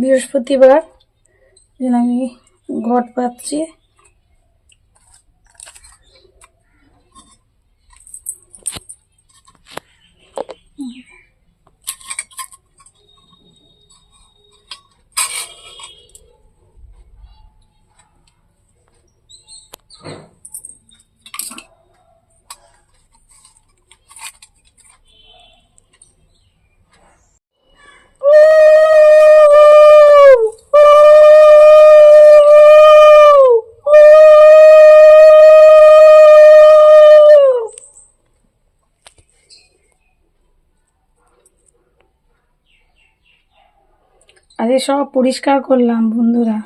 বৃহস্পতিবার আমি ঘট পাচ্ছি। আরে সব পরিষ্কার করলাম, বন্ধুরা।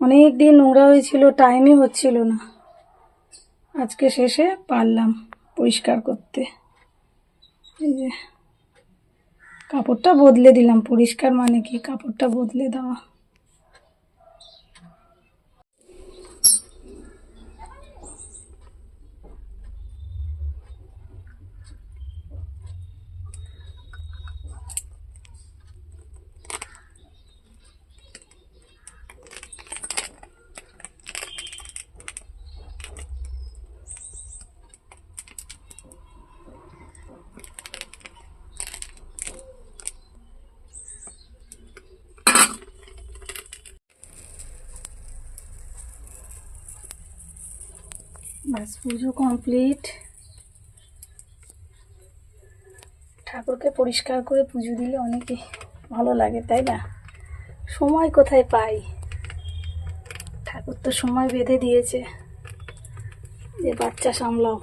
অনেক দিন নোংরা হয়েছিল টাইমই হচ্ছিল না। আজকে শেষে পারলাম পরিষ্কার করতে। এই যে, কাপড়টা বদলে দিলাম। পরিষ্কার মানে কি? কাপড়টা বদলে দেওয়া। ব্যাস পুজো কমপ্লিট ঠাকুরকে পরিষ্কার করে পুজো দিলে অনেকে ভালো লাগে, তাই না? সময় কোথায় পাই? ঠাকুর তো সময় বেঁধে দিয়েছে যে বাচ্চা সামলাও।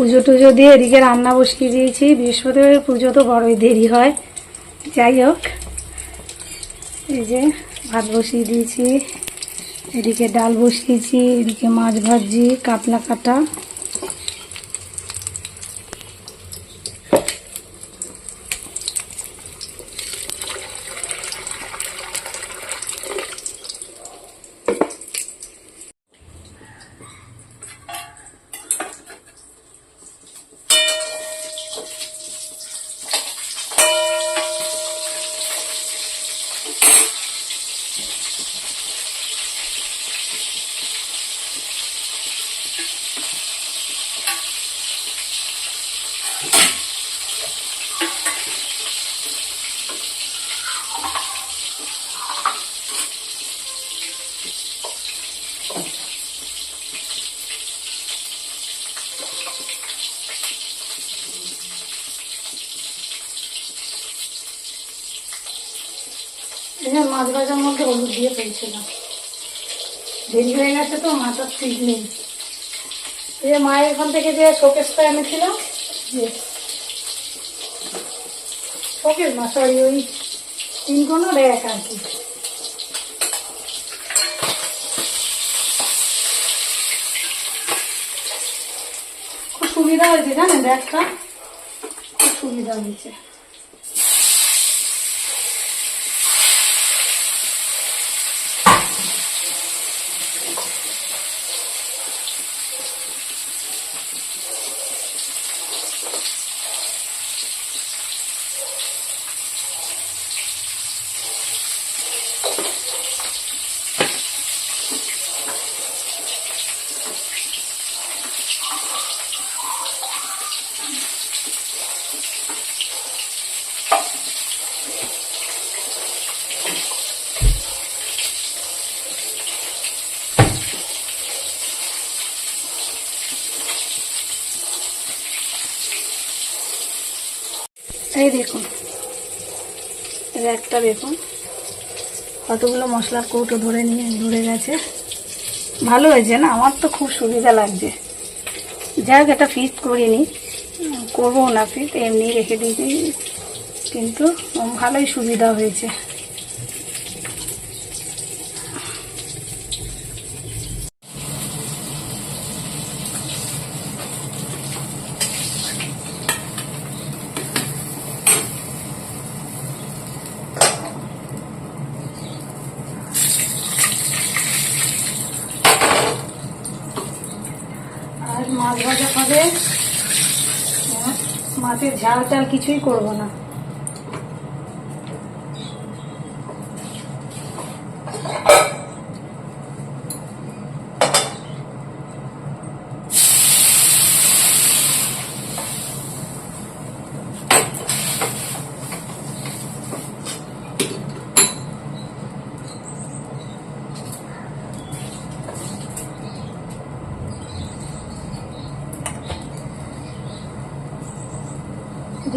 পুজো টুজো দিয়ে এদিকে রান্না বসিয়ে দিয়েছি। বৃহস্পতিবারের পুজো তো বড়ই দেরি হয়। যাই হোক, এই যে ভাত বসিয়ে দিয়েছি, এদিকে ডাল বসিয়েছি, এদিকে মাছ ভাজি, কাতলা কাটা। যে মাছ ভাজার মধ্যে হলুদ দিয়ে ফেলছিলাম দেরি হয়ে গেছে তো মাথার ঠিক নেই। যে মায়ের এখান থেকে যে শোকেসটা এনেছিলাম শোকেস না সরি ওই তিন কোনো র্যাক আর কি। খুব সুবিধা হয়েছে জানেন ব্যাগটা খুব সুবিধা হয়েছে। এই দেখুন একটা কতগুলো মশলার কৌটো ধরে নিয়ে ধরে গেছে। ভালো হয়েছে না? আমার তো খুব সুবিধা লাগছে। যাক এটা ফিট করিনি। করব না ফিট এমনি রেখে দিয়েছি। কিন্তু ভালোই সুবিধা হয়েছে। মাছ ভাজা হবে মাছের ঝাল টাল কিছুই করব না।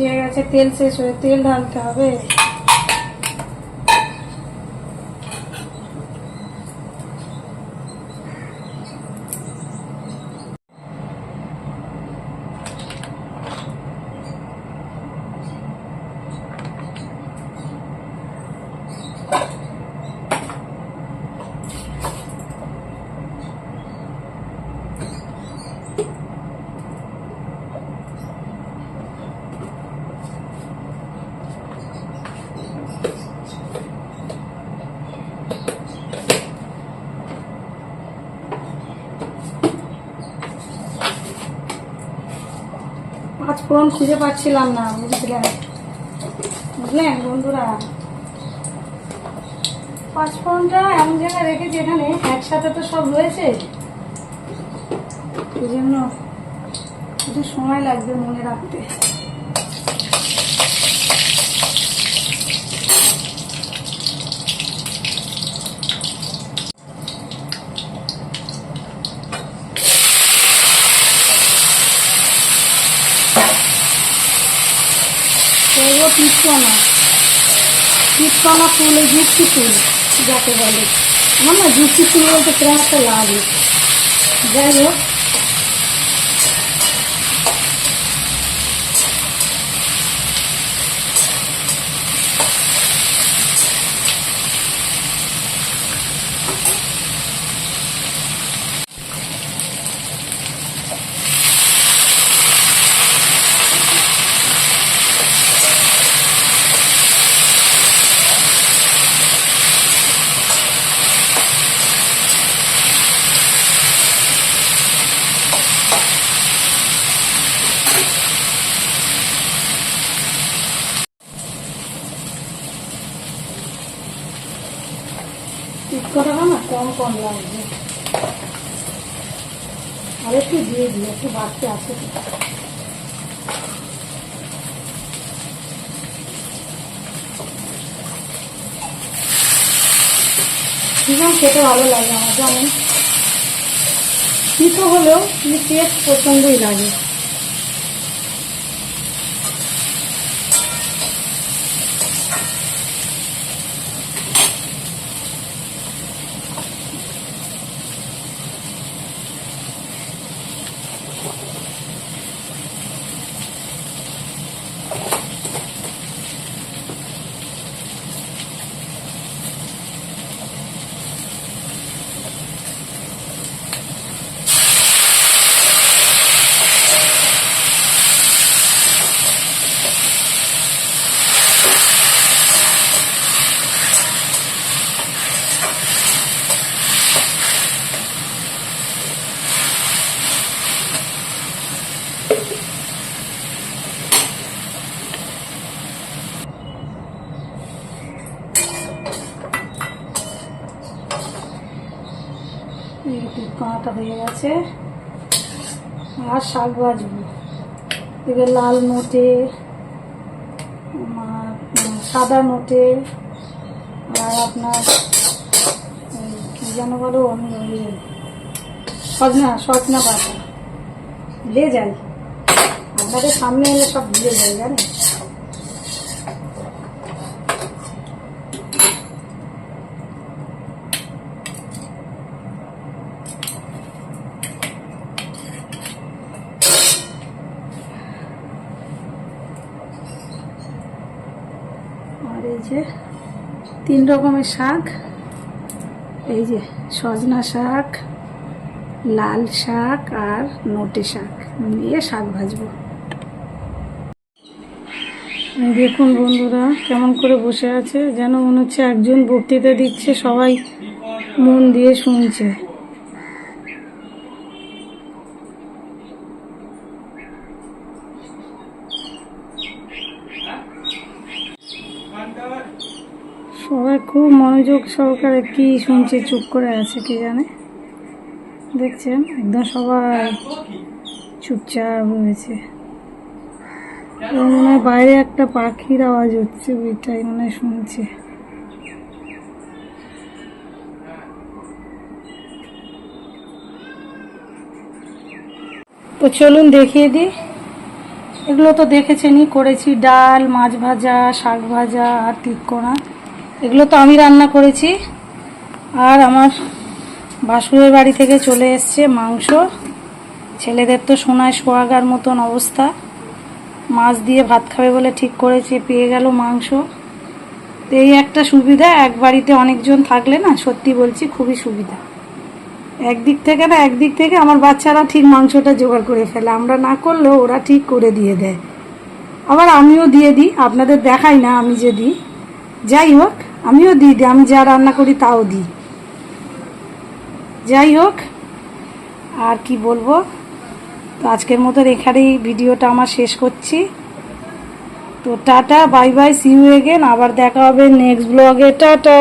দিয়ে গেছে তেল শেষ হয়ে তেল ঢালতে হবে। ফোড়ন খুঁজে পাচ্ছিলাম না বুঝলেন বুঝলেন বন্ধুরা? পাঁচ ফোনটা এমন জায়গায় রেখেছি এখানে, একসাথে তো সব রয়েছে। এই জন্য একটু সময় লাগবে মনে রাখতে। পিটকনা পিটকনা ফুল এই যুক্তি ফুল যাকে বলে। আমার না যুক্তি ফুল বলতে প্রায় একটা লাগে। যাই হোক। না কম কম লাগবে আর একটু দিয়ে দিই, একটু বাড়তে খেতে ভালো লাগে আমার, জানেন? তিতো হলেও টেস্ট প্রচণ্ডই লাগে এই পিটকনাটা হয়ে গেছে। আর শাক ভাজবো। এবার লাল নোটে সাদা নোটে, আর আপনার কি যেন বলো আমি সজনা সজনা পাতা। ভুলে যাই আপনাদের সামনে এলে সব ভুলে যাই জানেন? এই যে তিন রকমের শাক, এই যে সজনা শাক, লাল শাক আর নোটে শাক। দিয়ে শাক ভাজবো। দেখুন বন্ধুরা, কেমন করে বসে আছে, যেন মনে হচ্ছে একজন বক্তৃতা দিচ্ছে, সবাই মন দিয়ে শুনছে সবাই খুব মনোযোগ সহকারে কি শুনছে, চুপ করে আছে কি জানে? দেখছেন, একদম সবাই চুপচাপ হয়েছে। মনে বাইরে একটা পাখির আওয়াজ হচ্ছে, ওইটাই মনে শুনছে। তো চলুন দেখিয়ে দিই। এগুলো তো দেখেছেনই, করেছি ডাল, মাছ ভাজা, শাক ভাজা, আর তিতকোনা এগুলো তো আমি রান্না করেছি। আর আমার বাসুরের বাড়ি থেকে চলে এসছে মাংস। ছেলেদের তো সোনায় সোয়াগার মতন অবস্থা। মাছ দিয়ে ভাত খাবে বলে ঠিক করেছে, পেয়ে গেল মাংস। তো এই একটা সুবিধা, এক বাড়িতে অনেকজন থাকলে না, সত্যি বলছি খুবই সুবিধা। একদিক থেকে না, একদিক থেকে আমার বাচ্চারা ঠিক মাংসটা জোগাড় করে ফেলে। আমরা না করলেও ওরা ঠিক করে দিয়ে দেয়। আবার আমিও দিয়ে দিই, আপনাদের দেখাই না আমি যে দিই। যাই হোক আমিও দিই দিই আমি যা রান্না করি তাও দিই। যাই হোক, আর কি বলব? তো আজকের মতো এখানেই ভিডিওটা আমার শেষ করছি। তো tata, bye bye see you again আবার দেখা হবে নেক্সট ব্লগে টাটা!